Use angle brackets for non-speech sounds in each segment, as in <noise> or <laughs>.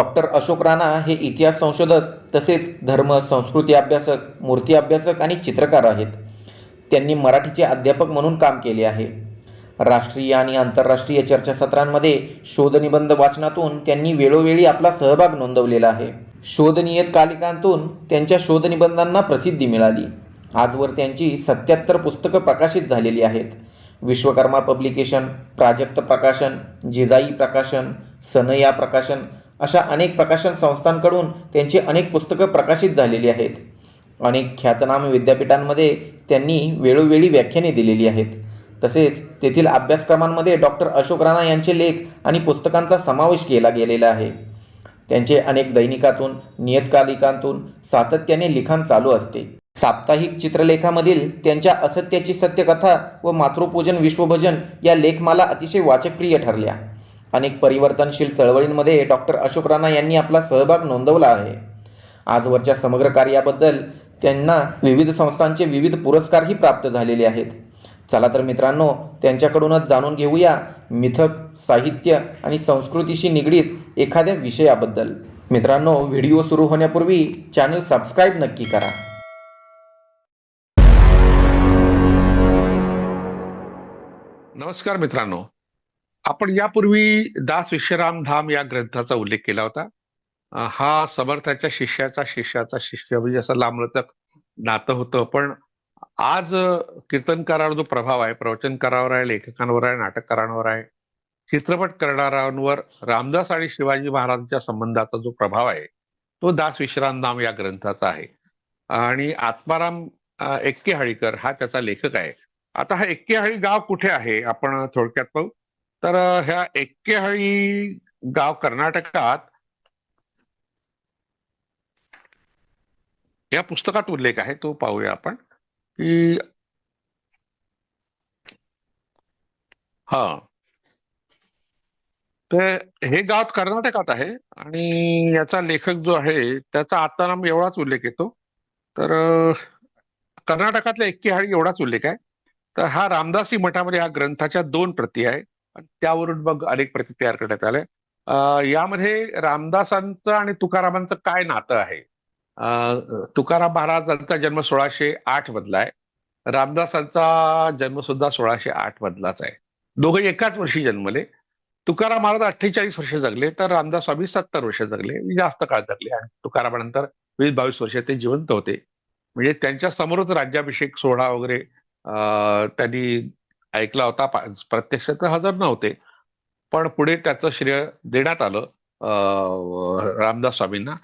Doctor Ashok Rana हे इतिहास संशोधक तसेच धर्म संस्कृती अभ्यासक मूर्ती अभ्यासक आणि चित्रकार आहेत. त्यांनी मराठीचे अध्यापक म्हणून काम केले आहे. राष्ट्रीय आणि आंतरराष्ट्रीय चर्चासत्रांमध्ये शोधनिबंध वाचनातून त्यांनी वेळोवेळी आपला सहभाग नोंदवलेला आहे. शोधनियतकालिकांतून त्यांच्या शोधनिबंधांना प्रसिद्धी मिळाली. आजवर त्यांची सत्याहत्तर पुस्तकं प्रकाशित झालेली आहेत. विश्वकर्मा पब्लिकेशन प्राजक्त प्रकाशन जिजाई प्रकाशन सनया प्रकाशन अशा अनेक प्रकाशन संस्थांकडून त्यांची अनेक पुस्तकं प्रकाशित झालेली आहेत. अनेक ख्यातनाम विद्यापीठांमध्ये त्यांनी वेळोवेळी व्याख्याने दिलेली आहेत. तसेच तेथील अभ्यासक्रमांमध्ये डॉक्टर अशोक राणा यांचे लेख आणि पुस्तकांचा समावेश केला गेलेला आहे. त्यांचे अनेक दैनिकातून नियतकालिकांतून सातत्याने लिखाण चालू असते. साप्ताहिक चित्रलेखामधील त्यांच्या असत्याची सत्यकथा व मातृपूजन विश्वभजन या लेखमाला अतिशय वाचकप्रिय ठरल्या. अनेक परिवर्तनशील चळवळींमध्ये डॉक्टर अशोक राणा यांनी आपला सहभाग नोंदवला आहे. आजवरच्या समग्र कार्याबद्दल त्यांना विविध संस्थांचे विविध पुरस्कारही प्राप्त झालेले आहेत. चला तर मित्रांनो त्यांच्याकडूनच जाणून घेऊया मिथक साहित्य आणि संस्कृतीशी निगडीत एखाद्या विषयाबद्दल. मित्रांनो व्हिडिओ सुरू होण्यापूर्वी चॅनल सबस्क्राईब नक्की करा. नमस्कार मित्रांनो. आपण यापूर्वी दास विश्वराम धाम या ग्रंथाचा उल्लेख केला होता. हा समर्थाच्या शिष्याचा शिष्याचा शिष्य म्हणजे असं लांबलचक नातं होतं. पण आज कीर्तनकारावर जो प्रभाव आहे प्रवचनकारावर आहे लेखकांवर आहे नाटककारांवर आहे चित्रपट करणाऱ्यांवर रामदास आणि शिवाजी महाराजांच्या संबंधाचा जो प्रभाव आहे तो दास विश्राम नाम या ग्रंथाचा आहे. आणि आत्माराम एक्के हळीकर हा त्याचा लेखक आहे. आता हा एक्के हाळी गाव कुठे आहे? आपण थोडक्यात पाहू. तर ह्या एक्केहाळी गाव कर्नाटकात या पुस्तकात उल्लेख आहे तो पाहूया आपण की हा. तर हे गाव कर्नाटकात आहे आणि याचा लेखक जो आहे त्याचा आता नाम एवढाच उल्लेख येतो. तर कर्नाटकातल्या एक्केहाळी एवढाच उल्लेख आहे. तर हा रामदासी मठामध्ये या ग्रंथाच्या दोन प्रती आहे. त्यावरून मग अनेक प्रती तयार करण्यात आल्या. यामध्ये रामदासांचं आणि तुकारामांचं काय नातं आहे? तुकाराम महाराजांचा जन्म सोळाशे आठ मधला आहे. रामदासांचा जन्म सुद्धा सोळाशे आठ मधलाच आहे. दोघे एकाच वर्षी जन्मले. तुकाराम महाराज अठ्ठेचाळीस वर्ष जगले तर रामदास स्वामी सत्तर वर्ष जगले. म्हणजे जास्त काळ जगले आणि तुकारामानंतर वीस बावीस वर्ष ते जिवंत होते. म्हणजे त्यांच्या समोरच राज्याभिषेक सोहळा वगैरे त्यांनी ऐकला होता प्रत्यक्ष तर हजर नव्हते. पण पुढे त्याचं श्रेय देण्यात आलं रामदास स्वामींना.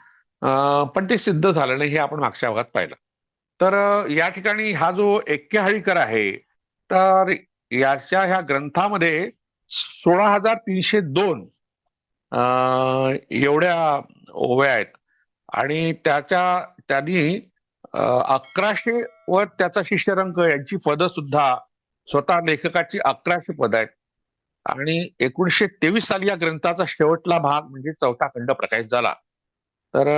पण ते सिद्ध झालं नाही हे आपण मागच्या भागात पाहिलं. तर या ठिकाणी हा जो एक्केहाळीकर आहे तर याच्या ह्या ग्रंथामध्ये सोळा हजार तीनशे दोन एवढ्या ओव्या आहेत. आणि त्याच्या त्यांनी अकराशे व त्याचा शिष्यरंक यांची पदं सुद्धा स्वतः लेखकाची अकराशे पद आहेत. आणि एकोणीसशे तेवीस साली या ग्रंथाचा शेवटला भाग म्हणजे चौथा खंड प्रकाशित झाला. तर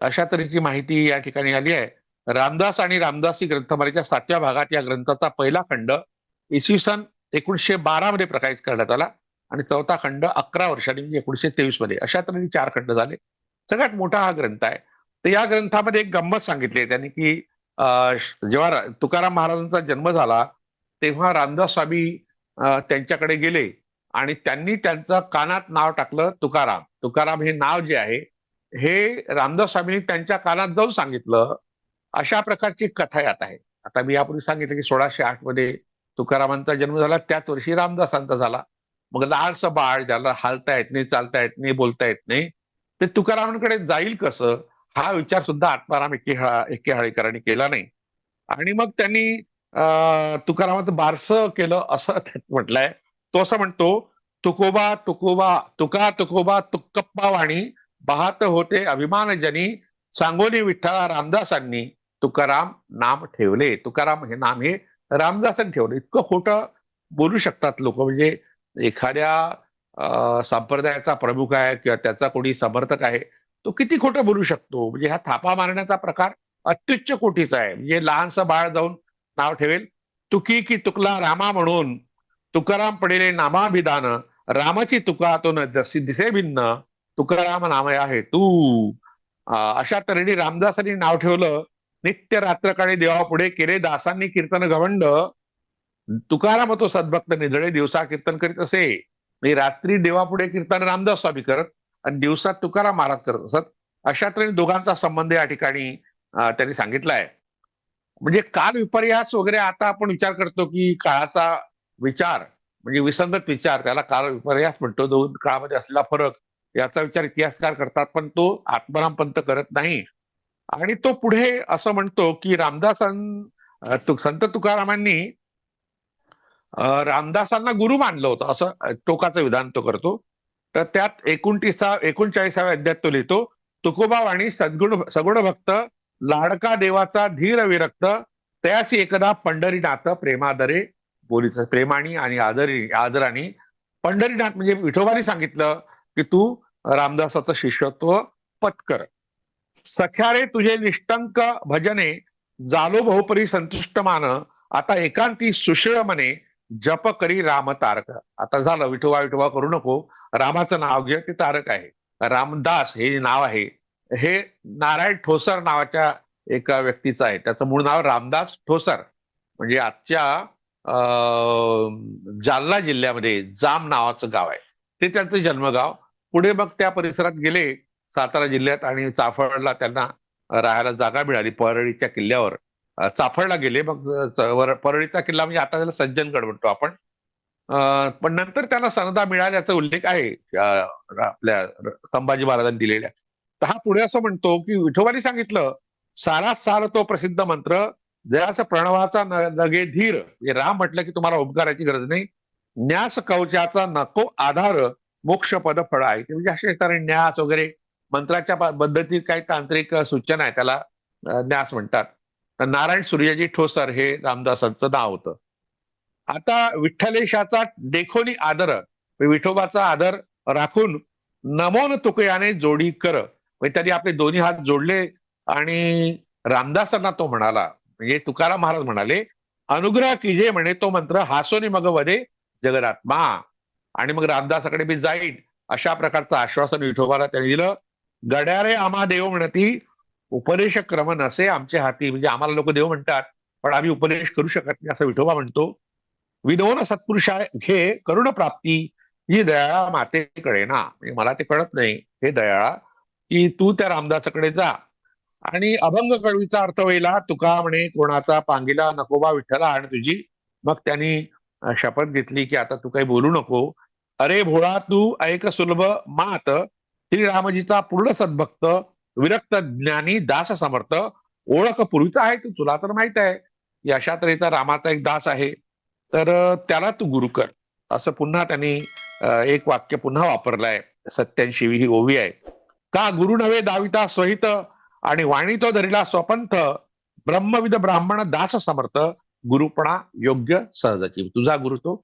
अशा तऱ्हेची माहिती या ठिकाणी आली आहे. रामदास आणि रामदासी ग्रंथमालेच्या सातव्या भागात या ग्रंथाचा पहिला खंड इसवी सन एकोणीसशे बारा मध्ये प्रकाशित करण्यात आला आणि चौथा खंड अकरा वर्षांनी म्हणजे एकोणीसशे तेवीसमध्ये. अशा तऱ्हेने चार खंड झाले. सगळ्यात मोठा हा ग्रंथ आहे. तर या ग्रंथामध्ये एक गंमत सांगितली आहे त्यांनी की जेव्हा तुकाराम महाराजांचा जन्म झाला तेव्हा रामदास स्वामी त्यांच्याकडे गेले आणि त्यांनी त्यांचं कानात नाव टाकलं तुकाराम. तुकाराम हे नाव जे आहे हे रामदास स्वामींनी त्यांच्या कानात जाऊन सांगितलं. अशा प्रकारची कथा यात आहे. आता मी यापूर्वी सांगितलं की सोळाशे आठमध्ये तुकारामांचा जन्म झाला त्याच वर्षी रामदासांचा झाला. मग लहानसं बाळ ज्याला हालता येत नाही चालता येत नाही बोलता येत नाही ते तुकारामांकडे जाईल कसं? हा विचार सुद्धा आत्माराम एकेहाळा एकेहाळेकरांनी केला नाही. आणि मग त्यांनी अं, तुकारामाचं बारसं केलं असं <laughs> त्यात म्हटलंय. तो असं म्हणतो तुकोबा तुकोबा तुका तुकोबा तुक्कप्पा वाणी पाहत होते अभिमानजनी सांगोली विठ्ठला रामदासांनी तुकाराम नाम ठेवले. तुकाराम हे नाम हे रामदासांनी ठेवलं. इतकं खोटं बोलू शकतात लोक. म्हणजे एखाद्या संप्रदायाचा प्रमुख आहे किंवा त्याचा कोणी समर्थक आहे तो किती खोटं बोलू शकतो? म्हणजे हा थापा मारण्याचा प्रकार अत्युच्च कोटीचा आहे. म्हणजे लहानसं बाळ जाऊन नाव ठेवेल. तुकी की तुकला रामा म्हणून तुकाराम पडेले नामाभिधान रामाची तुका तो न जशी दिसे भिन्न तुकाराम नामय आहे तू. अशा तऱ्हेने रामदासांनी नाव ठेवलं. नित्य रात्रकाळी देवापुढे केले दासांनी कीर्तन गवंड तुकाराम तो सद्भक्त निधळे दिवसा कीर्तन करीत असे. मी रात्री देवापुढे कीर्तन रामदास स्वामी करत आणि दिवसात तुकाराम महाराज करत असत. अशा तऱ्हेने दोघांचा संबंध या ठिकाणी त्यांनी सांगितलाय. म्हणजे काल विपर्यास वगैरे आता आपण विचार करतो की काळाचा विचार म्हणजे विसंगत विचार त्याला काल विपर्यास म्हणतो. दोन काळामध्ये असलेला फरक याचा विचार इतिहासकार करतात पण तो आत्माराम पंत करत नाही. आणि तो पुढे असं म्हणतो की रामदासां संत तुकारामांनी रामदासांना गुरु मानलं होतं. असं टोकाचं विधान तो करतो. तर त्यात एकोणतीसा एकोणचाळीसाव्या अध्यात तो लिहितो. तुकोबा आणि सद्गुण सगुण भक्त लाडका देवाचा धीर विरक्त त्यास एकदा पंढरीनाथ प्रेमादरे बोलीच प्रेमाने आणि आदरी आदराने पंढरीनाथ म्हणजे विठोबाने सांगितलं की तू रामदासाचं शिष्यत्व पत्कर सख्यारे तुझे निष्टंक भजने जालो बहुपरी संतुष्ट मान आता एकांती सुशिळ मने जप करी राम तारक. आता झालं विठोबा विठोबा करू नको रामाचं नाव घे ते तारक आहे. रामदास हे नाव आहे. हे नारायण ठोसर नावाच्या एका व्यक्तीचं आहे. त्याचं मूळ नाव रामदास ठोसर. म्हणजे आजच्या जालना जिल्ह्यामध्ये जाम नावाचं गाव आहे. ते त्यांचं जन्मगाव. पुढे मग त्या परिसरात गेले सातारा जिल्ह्यात आणि चाफळला त्यांना राहायला जागा मिळाली परळीच्या किल्ल्यावर. चाफळला गेले. मग परळीचा किल्ला म्हणजे आता त्याला सज्जनगड म्हणतो आपण. पण नंतर त्यांना सनदा मिळाल्याचा उल्लेख आहे. आपल्या संभाजी महाराजांनी दिलेल्या. तर हा पुढे असं म्हणतो की विठोबाने सांगितलं सारा सार तो प्रसिद्ध मंत्र जयाचा प्रणवाचा न- नगे धीर. हे राम म्हटलं की तुम्हाला उपकाराची गरज नाही. न्यास कवचाचा नको आधार मोक्ष पद फळ आहे म्हणजे असे कारण न्यास वगैरे मंत्राच्या पद्धतीत काही तांत्रिक सूचना आहे त्याला न्यास म्हणतात. तर नारायण सूर्यजी ठोसर हे रामदासांचं नाव होतं. आता विठ्ठलेशाचा देखोनी आदर विठोबाचा आदर राखून नमोन तुकयाने जोडी कर. म्हणजे त्यांनी आपले दोन्ही हात जोडले आणि रामदासांना तो म्हणाला म्हणजे तुकाराम महाराज म्हणाले अनुग्रह किजे म्हणे तो मंत्र हासोनी मग वदे जगदात्मा. आणि मग रामदासाकडे मी जाईन. अशा प्रकारचं आश्वासन विठोबाला त्यांनी दिलं. गड्यारे आम्हा देव म्हणती उपदेश क्रम नसे आमच्या हाती. म्हणजे आम्हाला लोक देव म्हणतात पण आम्ही उपदेश करू शकत नाही असं विठोबा म्हणतो. विनोन सत्पुरुषा घे करुण प्राप्ती ही दयाळा मातेकडे ना. म्हणजे मला ते कळत नाही. हे दयाळा की तू त्या रामदासाकडे जा. आणि अभंग कळवीचा अर्थ होईला तुका म्हणे कोणाचा पांगिला नकोबा विठ्ठला आणि तुझी. मग त्यांनी शपथ घेतली की आता तू काही बोलू नको. अरे भोळा तू ऐक सुलभ मात. श्रीरामजीचा पूर्ण सद्भक्त विरक्त ज्ञानी दास समर्थ. ओळख पूर्वीचा आहे तू तुला तर माहीत आहे. की अशा तऱ्हेचा रामाचा एक दास आहे. तर त्याला तू गुरु कर. असं पुन्हा त्यांनी एक वाक्य पुन्हा वापरलंय. सत्याऐंशी ही ओवी आहे. का गुरु नव्हे दाविता स्वहित? आणि वाणी तो धरिला स्वपंथ. ब्रह्मविद ब्राह्मण दास समर्थ. गुरुपणा योग्य सहजाची. तुझा गुरु तो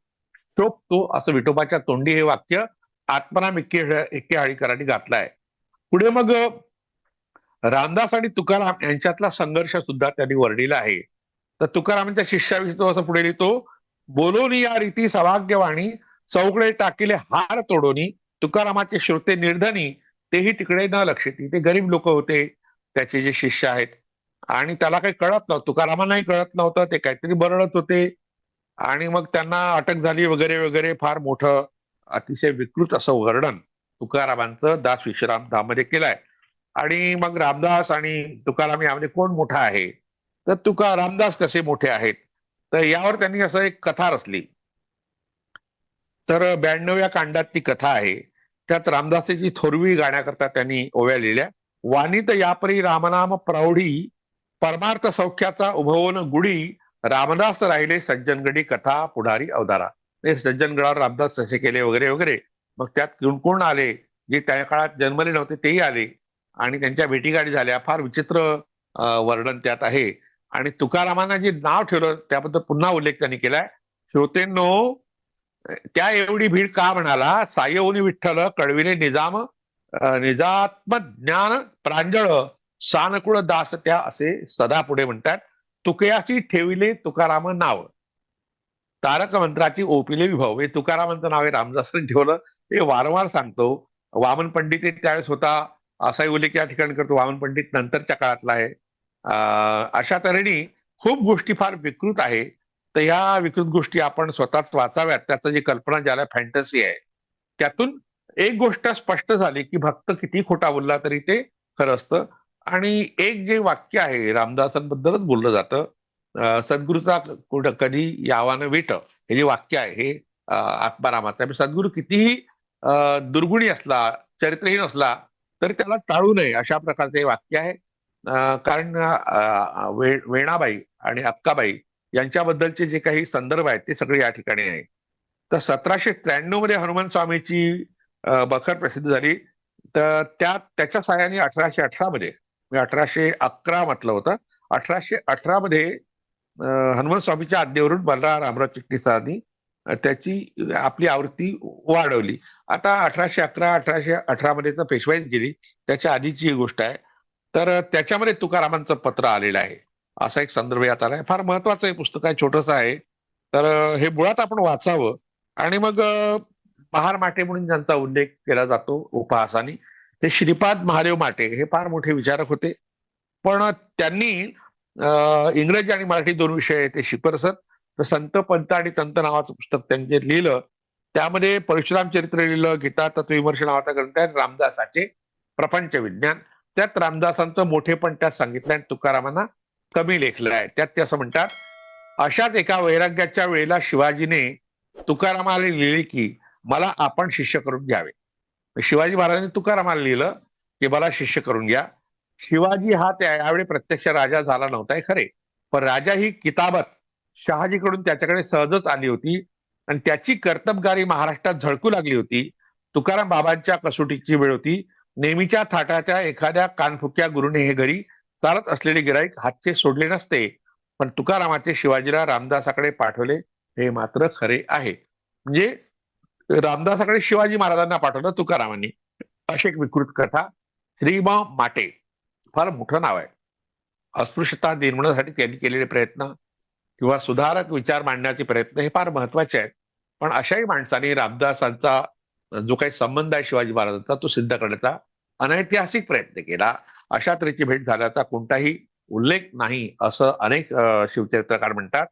शोभतो असं विठोबाच्या तोंडी हे वाक्य आत्मनाम इक्के एक्केहाळीकरांनी घातलाय. पुढे मग रामदास आणि तुकाराम यांच्यातला संघर्ष सुद्धा त्यांनी वर्णिला आहे. तर तुकारामांच्या शिष्याविषयी तो असं पुढे लिहितो बोलोनी या रीती सौभाग्यवाणी चौकडे टाकिले हार तोडोनी तुकारामाचे श्रोते निर्धनी तेही तिकडे न लक्ष ते गरीब लोक होते त्याचे जे शिष्य आहेत. आणि त्याला काही कळत नव्हतं. तुकारामांनाही कळत नव्हतं. ते काहीतरी बरळत होते. आणि मग त्यांना अटक झाली वगैरे वगैरे. फार मोठं अतिशय विकृत असं वर्णन तुकारामांचं दास विश्राम धाममध्ये केलंय. आणि मग रामदास आणि तुकाराम यामध्ये कोण मोठा आहे? तर तुका रामदास कसे मोठे आहेत? तर यावर त्यांनी असं एक कथा रचली. तर ब्याण्णव्या कांडात ती कथा आहे. त्यात रामदासाची थोरवी गाण्याकरता त्यांनी ओव्या लिहिल्या. वाणीत यापरी रामनाम प्रौढी परमार्थ सौख्याचा उभवून गुढी रामदास राहिले सज्जनगडी कथा पुढारी अवधारा हे सज्जनगडावर रामदास कसे केले वगैरे वगैरे. मग त्यात कोण कोण आले? जे त्या काळात जन्मले नव्हते तेही आले. आणि त्यांच्या भेटीगाडी झाल्या. फार विचित्र वर्णन त्यात आहे. आणि तुकारामांना जे नाव ठेवलं त्याबद्दल पुन्हा उल्लेख त्यांनी केलाय. श्रोतेंनो त्या एवढी भीड का म्हणाला? सायवनी विठ्ठल कळविले निजाम निजात्म ज्ञान प्रांजळ सानकुळ दास त्या असे सदा पुढे म्हणतात. तुकयाची ठेविले तुकाराम नाव. तारक मंत्राची ओपिले विभाव. हे तुकारामांचं नाव आहे रामदासांनी ठेवलं. हे वारंवार सांगतो. वामन पंडित हे त्यावेळेस होता. असाही उल्लेख या ठिकाणी करतो. वामन पंडित नंतरच्या काळातला आहे. अं, अशा तऱ्हेने खूप गोष्टी फार विकृत आहे. तर या विकृत गोष्टी आपण स्वतःच वाचाव्यात. त्याचं जी कल्पना ज्याला फॅन्टसी आहे त्यातून एक गोष्ट स्पष्ट झाली की भक्त किती खोटा बोलला तरी ते खरं असतं. आणि एक जे वाक्य आहे रामदासांबद्दलच बोललं जातं. सद्गुरूचा कुठं कधी यावानं वेट हे जे वाक्य आहे हे आत्मारामाचं म्हणजे सद्गुरू कितीही दुर्गुणी असला चरित्रहीन असला तरी त्याला टाळू नये अशा प्रकारचे हे वाक्य आहे. कारण वेणाबाई आणि अक्काबाई यांच्याबद्दलचे जे काही संदर्भ आहेत ते सगळे या ठिकाणी आहे. तर सतराशे त्र्याण्णवमध्ये हनुमान स्वामीची बखर प्रसिद्ध झाली. तर त्या त्याच्या साहाय्याने अठराशे अठरा मध्ये मी अठराशे अकरा म्हटलं होतं अठराशे अठरा मध्ये हनुमान स्वामीच्या आज्ञेवरून बलराम रामराव चिटणीसांनी त्याची आपली आवृत्ती वाढवली. आता अठराशे अकरा अठराशे अठरा मध्ये तर पेशवाईच गेली. त्याच्या आधीची ही गोष्ट आहे. तर त्याच्यामध्ये तुकारामांचं पत्र आलेलं आहे. असा एक संदर्भ यात आलाय. फार महत्वाचं हे पुस्तक आहे छोटस आहे. तर हे मुळात आपण वाचावं. आणि मग महार माटे म्हणून ज्यांचा उल्लेख केला जातो उपहासाने ते श्रीपाद महादेव माटे. हे फार मोठे विचारक होते. पण त्यांनी इंग्रजी आणि मराठी दोन विषय ते शिकरसत तर संत पंत आणि तंत नावाचं पुस्तक त्यांनी लिहिलं. त्यामध्ये परशुराम चरित्र लिहिलं गीता तत्वविमर्श नावाचा ग्रंथ आहे आणि रामदासाचे प्रपंच विज्ञान त्यात रामदासांचं मोठेपण त्यात सांगितलं आणि तुकारामांना. कमी लेखलं आहे त्यात ते असं म्हणतात अशाच एका वैराग्याच्या वेळेला शिवाजीने तुकारामाला लिहिले की मला आपण शिष्य करून घ्यावे. शिवाजी महाराजांनी तुकारामाला लिहिलं की मला शिष्य करून घ्या. शिवाजी हा त्यावेळी प्रत्यक्ष राजा झाला नव्हता खरे. पण राजा ही किताबत शहाजीकडून त्याच्याकडे सहजच आली होती आणि त्याची कर्तबगारी महाराष्ट्रात झळकू लागली होती. तुकाराम बाबांच्या कसोटीची वेळ होती. नेहमीच्या थाटाच्या एखाद्या कानफुक्या गुरुने हे घरी चालत असलेले गिराईक हातचे सोडले नसते पण तुकारामाचे शिवाजीला रामदासाकडे पाठवले हे मात्र खरे आहे. म्हणजे रामदासाकडे शिवाजी महाराजांना पाठवलं तुकारामांनी. अशी एक विकृत कथा श्रीमा माटे. फार मोठं नाव आहे. अस्पृश्यता निर्मूलनासाठी त्यांनी केलेले प्रयत्न किंवा सुधारक विचार मांडण्याचे प्रयत्न हे फार महत्त्वाचे आहेत. पण अशाही माणसाने रामदासांचा जो काही संबंध आहे शिवाजी महाराजांचा तो सिद्ध करण्याचा अनैतिहासिक प्रयत्न केला. अशा तऱ्हेची भेट झाल्याचा कोणताही उल्लेख नाही असं अनेक शिवचरित्रकार म्हणतात.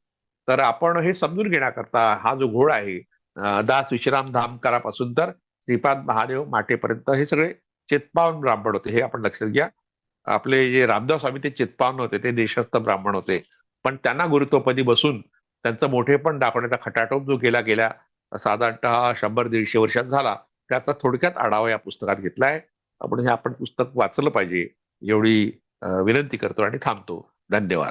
तर आपण हे समजून घेण्याकरता हा जो घोळ आहे दास विश्राम धामकरापासून तर श्रीपाद महादेव माटेपर्यंत हे सगळे चित्पावन ब्राह्मण होते हे आपण लक्षात घ्या. आपले जे रामदास स्वामी ते चित्पावन होते ते देशस्थ ब्राह्मण होते. पण त्यांना गुरुत्वपदी बसून त्यांचं मोठेपण दाखवण्याचा खटाटोप जो गेला गेल्या साधारणतः शंभर दीडशे वर्षात झाला त्याचा थोडक्यात आढावा या पुस्तकात घेतलाय. आपण हे आपण पुस्तक वाचलं पाहिजे एवढी विनंती करतो आणि थांबतो. धन्यवाद.